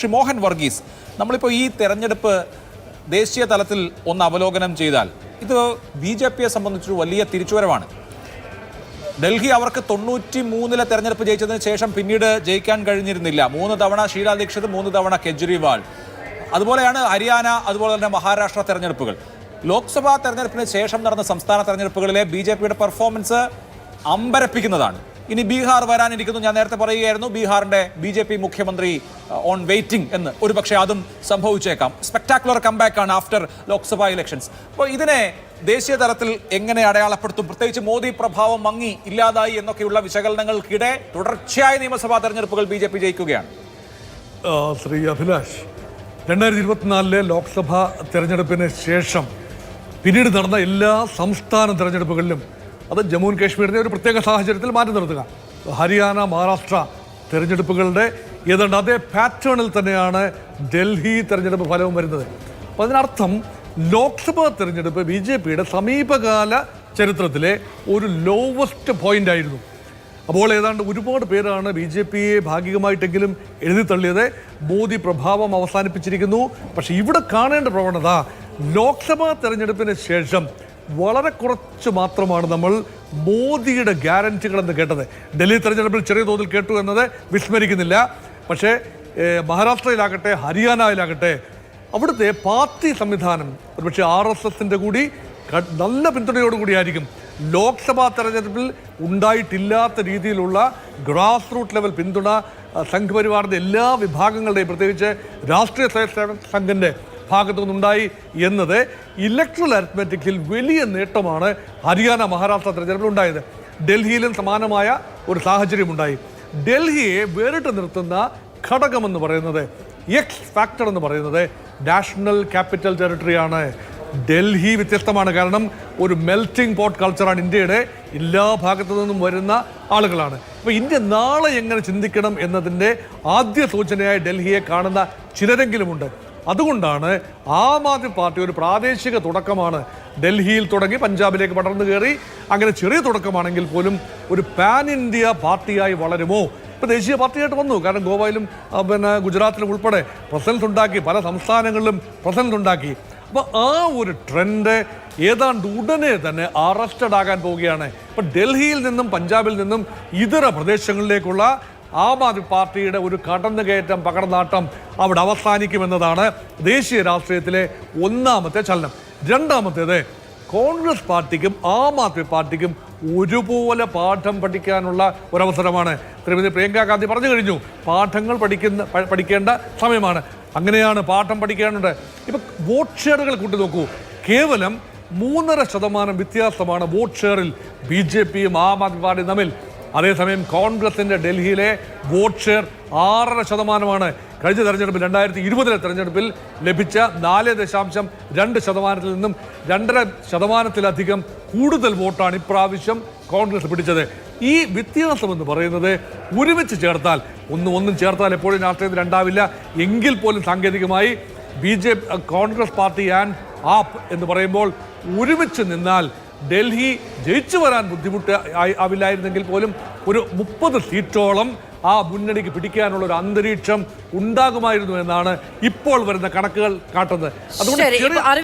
ശ്രീ മോഹൻ വർഗീസ് നമ്മളിപ്പോൾ ഈ തെരഞ്ഞെടുപ്പ് ദേശീയ തലത്തിൽ ഒന്ന് അവലോകനം ചെയ്താൽ ഇത് ബി ജെ പിയെ സംബന്ധിച്ചൊരു വലിയ തിരിച്ചുവരവാണ്. ഡൽഹി അവർക്ക് തൊണ്ണൂറ്റി മൂന്നിലെ തെരഞ്ഞെടുപ്പ് ജയിച്ചതിന് ശേഷം പിന്നീട് ജയിക്കാൻ കഴിഞ്ഞിരുന്നില്ല. മൂന്ന് തവണ ഷീലാ ദീക്ഷിത് മൂന്ന് തവണ കെജ്രിവാൾ. അതുപോലെയാണ് ഹരിയാന അതുപോലെ തന്നെ മഹാരാഷ്ട്ര തെരഞ്ഞെടുപ്പുകൾ. ലോക്സഭാ തെരഞ്ഞെടുപ്പിന് ശേഷം നടന്ന സംസ്ഥാന തെരഞ്ഞെടുപ്പുകളിലെ ബി പെർഫോമൻസ് അമ്പരപ്പിക്കുന്നതാണ്. ഇനി ബീഹാർ വരാനിരിക്കുന്നു. ഞാൻ നേരത്തെ പറയുകയായിരുന്നു ബീഹാറിന്റെ ബി ജെ പി മുഖ്യമന്ത്രി ഓൺ വെയിറ്റിംഗ് എന്ന്. ഒരു പക്ഷേ അതും സംഭവിച്ചേക്കാം. സ്പെക്ടാക്കുലർ കംബാക്ക് ആണ് ആഫ്റ്റർ ലോക്സഭാ ഇലക്ഷൻസ് അപ്പോൾ ഇതിനെ ദേശീയ തലത്തിൽ എങ്ങനെ അടയാളപ്പെടുത്തും? പ്രത്യേകിച്ച് മോദി പ്രഭാവം മങ്ങി ഇല്ലാതായി എന്നൊക്കെയുള്ള വിശകലനങ്ങൾക്കിടെ തുടർച്ചയായ നിയമസഭാ തെരഞ്ഞെടുപ്പുകൾ ബി ജെ പി ജയിക്കുകയാണ്. ശ്രീ അഭിലാഷ് രണ്ടായിരത്തി ഇരുപത്തിനാലിലെ ലോക്സഭാ തെരഞ്ഞെടുപ്പിന് ശേഷം പിന്നീട് നടന്ന എല്ലാ സംസ്ഥാന തെരഞ്ഞെടുപ്പുകളിലും അത് ജമ്മു ആൻഡ് കാശ്മീരിനെ ഒരു പ്രത്യേക സാഹചര്യത്തിൽ മാറ്റി നിർത്തുക. ഹരിയാന മഹാരാഷ്ട്ര തെരഞ്ഞെടുപ്പുകളുടെ ഏതാണ്ട് അതേ പാറ്റേണിൽ തന്നെയാണ് ഡൽഹി തെരഞ്ഞെടുപ്പ് ഫലവും വരുന്നത്. അപ്പോൾ അതിനർത്ഥം ലോക്സഭാ തെരഞ്ഞെടുപ്പ് ബി ജെ പിയുടെ സമീപകാല ചരിത്രത്തിലെ ഒരു ലോവസ്റ്റ് പോയിന്റ് ആയിരുന്നു. അപ്പോൾ ഏതാണ്ട് ഒരുപാട് പേരാണ് ബി ജെ പിയെ ഭാഗികമായിട്ടെങ്കിലും എഴുതി തള്ളിയത്. മോദി പ്രഭാവം അവസാനിപ്പിച്ചിരിക്കുന്നു. പക്ഷേ ഇവിടെ കാണേണ്ട പ്രവണത ലോക്സഭാ തെരഞ്ഞെടുപ്പിന് ശേഷം വളരെ കുറച്ച് മാത്രമാണ് നമ്മൾ മോദിയുടെ ഗ്യാരണ്ടികളെന്ന് കേട്ടത്. ഡൽഹി തെരഞ്ഞെടുപ്പിൽ ചെറിയ തോതിൽ കേട്ടു എന്നത് വിസ്മരിക്കുന്നില്ല. പക്ഷേ മഹാരാഷ്ട്രയിലാകട്ടെ ഹരിയാനയിലാകട്ടെ അവിടുത്തെ പാർട്ടി സംവിധാനം ഒരുപക്ഷെ ആർ എസ് എസിന്റെ കൂടി നല്ല പിന്തുണയോടുകൂടിയായിരിക്കും ലോക്സഭാ തെരഞ്ഞെടുപ്പിൽ ഉണ്ടായിട്ടില്ലാത്ത രീതിയിലുള്ള ഗ്രാസ് റൂട്ട് ലെവൽ പിന്തുണ സംഘപരിവാറിന്റെ എല്ലാ വിഭാഗങ്ങളുടെയും പ്രത്യേകിച്ച് രാഷ്ട്രീയ സ്വയംസേവക സംഘിന്റെ ഭാഗത്തു നിന്നുണ്ടായി എന്നത് ഇലക്ട്രൽ അരിത്മെറ്റിക്കിൽ വലിയ നേട്ടമാണ് ഹരിയാന മഹാരാഷ്ട്ര തെരഞ്ഞെടുപ്പിൽ ഉണ്ടായത്. ഡൽഹിയിലും സമാനമായ ഒരു സാഹചര്യം ഉണ്ടായി. ഡൽഹിയെ വേറിട്ട് നിർത്തുന്ന ഘടകമെന്ന് പറയുന്നത് എക്സ് ഫാക്ടർ എന്ന് പറയുന്നത് നാഷണൽ ക്യാപിറ്റൽ ടെറിട്ടറിയാണ് ഡൽഹി വ്യത്യസ്തമാണ്. കാരണം ഒരു മെൽറ്റിംഗ് പോട്ട് കൾച്ചറാണ് ഇന്ത്യയുടെ എല്ലാ ഭാഗത്തു നിന്നും വരുന്ന ആളുകളാണ്. അപ്പോൾ ഇന്ത്യ നാളെ എങ്ങനെ ചിന്തിക്കണം എന്നതിന്റെ ആദ്യ സൂചനയായി ഡൽഹിയെ കാണുന്ന ചിലരെങ്കിലുമുണ്ട്. അതുകൊണ്ടാണ് ആം ആദ്മി പാർട്ടി ഒരു പ്രാദേശിക തുടക്കമാണ്. ഡൽഹിയിൽ തുടങ്ങി പഞ്ചാബിലേക്ക് പടർന്നു കയറി. അങ്ങനെ ചെറിയ തുടക്കമാണെങ്കിൽ പോലും ഒരു പാൻ ഇന്ത്യ പാർട്ടിയായി വളരുമോ? ഇപ്പോൾ ദേശീയ പാർട്ടിയായിട്ട് വന്നു. കാരണം ഗോവയിലും പിന്നെ ഗുജറാത്തിലും ഉൾപ്പെടെ പ്രസൻസ് ഉണ്ടാക്കി പല സംസ്ഥാനങ്ങളിലും പ്രസൻസ് ഉണ്ടാക്കി അപ്പോൾ ആ ഒരു ട്രെൻഡ് ഏതാണ്ട് ഉടനെ തന്നെ അറസ്റ്റഡ് ആകാൻ പോവുകയാണ്. ഇപ്പം ഡൽഹിയിൽ നിന്നും പഞ്ചാബിൽ നിന്നും ഇതര പ്രദേശങ്ങളിലേക്കുള്ള ആം ആദ്മി പാർട്ടിയുടെ ഒരു കടന്നുകയറ്റം പകർന്നാട്ടം അവിടെ അവസാനിക്കുമെന്നതാണ് ദേശീയ രാഷ്ട്രീയത്തിലെ ഒന്നാമത്തെ ചലനം. രണ്ടാമത്തേത് കോൺഗ്രസ് പാർട്ടിക്കും ആം ആദ്മി പാർട്ടിക്കും ഒരുപോലെ പാഠം പഠിക്കാനുള്ള ഒരവസരമാണ്. ശ്രീമതി പ്രിയങ്ക ഗാന്ധി പറഞ്ഞു കഴിഞ്ഞു പാഠങ്ങൾ പഠിക്കുന്ന പഠിക്കേണ്ട സമയമാണ്. അങ്ങനെയാണ് പാഠം പഠിക്കാനുണ്ട്. ഇപ്പൊ വോട്ട് ഷെയറുകൾ കൂട്ടി നോക്കൂ. കേവലം മൂന്നര ശതമാനം വ്യത്യാസമാണ് വോട്ട് ഷെയറിൽ ബി ജെ പിയും ആം ആദ്മി പാർട്ടിയും തമ്മിൽ. അതേസമയം കോൺഗ്രസിന്റെ ഡൽഹിയിലെ വോട്ട് ഷെയർ ആറര ശതമാനമാണ്. കഴിഞ്ഞ തെരഞ്ഞെടുപ്പിൽ രണ്ടായിരത്തി ഇരുപതിലെ തെരഞ്ഞെടുപ്പിൽ ലഭിച്ച നാല് ദശാംശം രണ്ട് ശതമാനത്തിൽ നിന്നും രണ്ടര ശതമാനത്തിലധികം കൂടുതൽ വോട്ടാണ് ഇപ്രാവശ്യം കോൺഗ്രസ് പിടിച്ചത്. ഈ വ്യത്യാസം എന്ന് പറയുന്നത് ഒരുമിച്ച് ചേർത്താൽ ഒന്നും ഒന്നും ചേർത്താൽ എപ്പോഴും രാഷ്ട്രീയത്തിൽ രണ്ടാവില്ല. എങ്കിൽ പോലും സാങ്കേതികമായി B Congress party and AAP എന്ന് പറയുമ്പോൾ ഒരുമിച്ച് നിന്നാൽ ഡൽഹി ജയിച്ചു വരാൻ ബുദ്ധിമുട്ട് ആവില്ലായിരുന്നെങ്കിൽ പോലും ഒരു മുപ്പത് സീറ്റോളം ആ മുന്നണിക്ക് പിടിക്കാനുള്ള ഒരു അന്തരീക്ഷം ഉണ്ടാകുമായിരുന്നു എന്നാണ് ഇപ്പോൾ വരുന്ന കണക്കുകൾ കാട്ടുന്നത്. അതുകൊണ്ട്